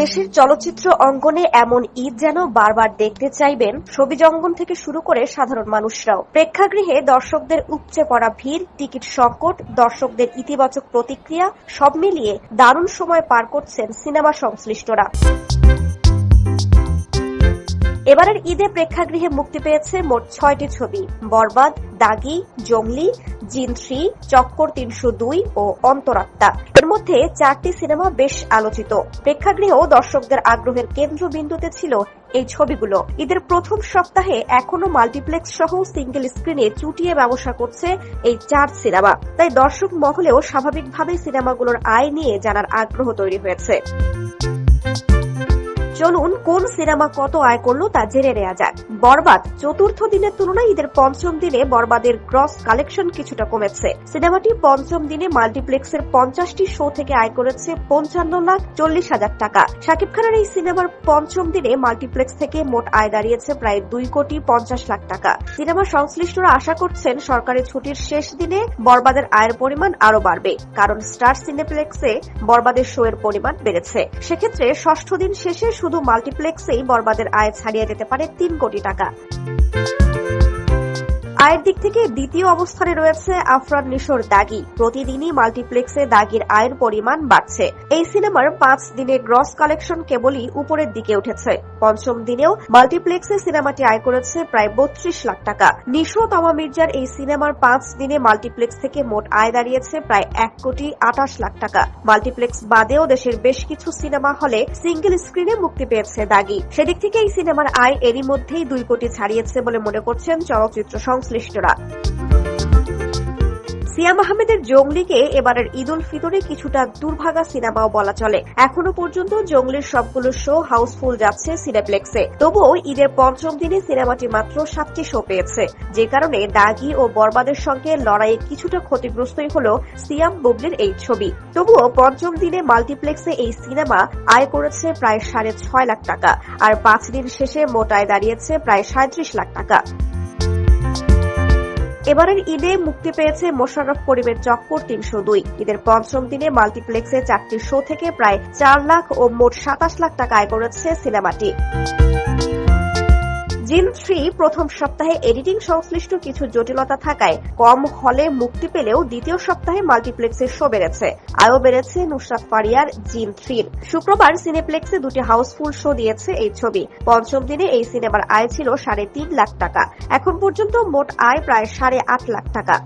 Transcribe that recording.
দেশের চলচ্চিত্র অঙ্গনে এমন ঈদ যেন বারবার দেখতে চাইবেন ছবি অঙ্গন থেকে শুরু করে সাধারণ মানুষরাও। প্রেক্ষাগৃহে দর্শকদের উপচে পড়া ভিড়, টিকিট সংকট, দর্শকদের ইতিবাচক প্রতিক্রিয়া, সব মিলিয়ে দারুণ সময় পার করছেন সিনেমা সংশ্লিষ্টরা। এবারের ঈদে প্রেক্ষাগৃহে মুক্তি পেয়েছে মোট ছয়টি ছবি। বরবাদ, দাগি, জঙ্গলি জিন থ্রি চক্কর তিনশো দুই ও অন্তরাত্মা। এর মধ্যে চারটি সিনেমা বেশ আলোচিত। প্রেক্ষাগৃহেও দর্শকদের আগ্রহের কেন্দ্রবিন্দুতে ছিল এই ছবিগুলো। ঈদের প্রথম সপ্তাহে এখনও মাল্টিপ্লেক্স সহ সিঙ্গেল স্ক্রিনে চুটিয়ে ব্যবসা করছে এই চার সিনেমা। তাই দর্শক মহলেও স্বাভাবিকভাবেই সিনেমাগুলোর আয় নিয়ে জানার আগ্রহ তৈরি হয়েছে। চলুন কোন সিনেমা কত আয় করল তা জেনে নেওয়া যাক। বরবাদ, চতুর্থ দিনের তুলনায় ঈদের পঞ্চম দিনে বরবাদের গ্রস কালেকশন কিছুটা কমেছে। সিনেমাটি পঞ্চম দিনে মাল্টিপ্লেক্সের পঞ্চাশটি শো থেকে আয় করেছে পঞ্চান্ন লাখ চল্লিশ হাজার টাকা। শাকিব খানের এই সিনেমার পঞ্চম দিনে মাল্টিপ্লেক্স থেকে মোট আয় দাঁড়িয়েছে প্রায় দুই কোটি পঞ্চাশ লাখ টাকা। সিনেমা সংশ্লিষ্টরা আশা করছেন সরকারি ছুটির শেষ দিনে বরবাদের আয়ের পরিমাণ আরও বাড়বে, কারণ স্টার সিনেপ্লেক্সে বরবাদের শো এর পরিমাণ বেড়েছে। সেক্ষেত্রে ষষ্ঠ দিন শেষে শুধু মাল্টিপ্লেক্সেই বরবাদের আয় ছাড়িয়ে যেতে পারে তিন কোটি টাকা। আয়ের দিক থেকে দ্বিতীয় অবস্থানে রয়েছে আফরান নিশোর দাগি। প্রতিদিনই মাল্টিপ্লেক্সে দাগির আয়ের পরিমাণ বাড়ছে। এই সিনেমার পাঁচ দিনে গ্রস কালেকশন কেবলই উপরের দিকে উঠেছে। পঞ্চম দিনেও মাল্টিপ্লেক্সে সিনেমাটি আয় করেছে প্রায় বত্রিশ লাখ টাকা। নিশো তমা মির্জার এই সিনেমার পাঁচ দিনে মাল্টিপ্লেক্স থেকে মোট আয় দাঁড়িয়েছে প্রায় এক কোটি আটাশ লাখ টাকা। মাল্টিপ্লেক্স বাদেও দেশের বেশ কিছু সিনেমা হলে সিঙ্গেল স্ক্রিনে মুক্তি পেয়েছে দাগি। সেদিক থেকে এই সিনেমার আয় এরই মধ্যেই দুই কোটি ছাড়িয়েছে বলে মনে করছেন চলচ্চিত্র সংশ্লিষ্টরা সিয়াম আহমেদের জঙ্গলিকে এবারের ঈদ উল ফিতরে কিছুটা দুর্ভাগা সিনেমাও বলা চলে। এখনও পর্যন্ত জঙ্গলির সবগুলো শো হাউসফুল যাচ্ছে সিনেপ্লেক্সে। তবুও ঈদের পঞ্চম দিনে সিনেমাটি মাত্র সাতটি শো পেয়েছে। যে কারণে দাগি ও বরবাদের সঙ্গে লড়াইয়ে কিছুটা ক্ষতিগ্রস্তই হল সিয়াম বুবলির এই ছবি। তবুও পঞ্চম দিনে মাল্টিপ্লেক্সে এই সিনেমা আয় করেছে প্রায় সাড়ে ছয় লাখ টাকা। আর পাঁচ দিন শেষে মোট আয় দাঁড়িয়েছে প্রায় সাঁত্রিশ লাখ টাকা। এবারের ঈদে মুক্তি পেয়েছে মোশাররফ করিমের চক্কর তিনশো দুই। ঈদের পঞ্চম দিনে মাল্টিপ্লেক্সে চারটি শো থেকে প্রায় চার লাখ ও মোট সাতাশ লাখ টাকা আয় করেছে সিনেমাটি। জিন থ্রি প্রথম সপ্তাহে এডিটিং সংশ্লিষ্ট কিছু জটিলতা থাকায় কম হলে মুক্তি পেলেও দ্বিতীয় সপ্তাহে মাল্টিপ্লেক্সের শো বেড়েছে। আয়ও বেড়েছে নুসরাত ফারিয়ার জিন থ্রির। শুক্রবার সিনেপ্লেক্সে দুটি হাউসফুল শো দিয়েছে এই ছবি। পঞ্চম দিনে এই সিনেমার আয় ছিল সাড়ে তিন লাখ টাকা। এখন পর্যন্ত মোট আয় প্রায় সাড়ে আট লাখ টাকা।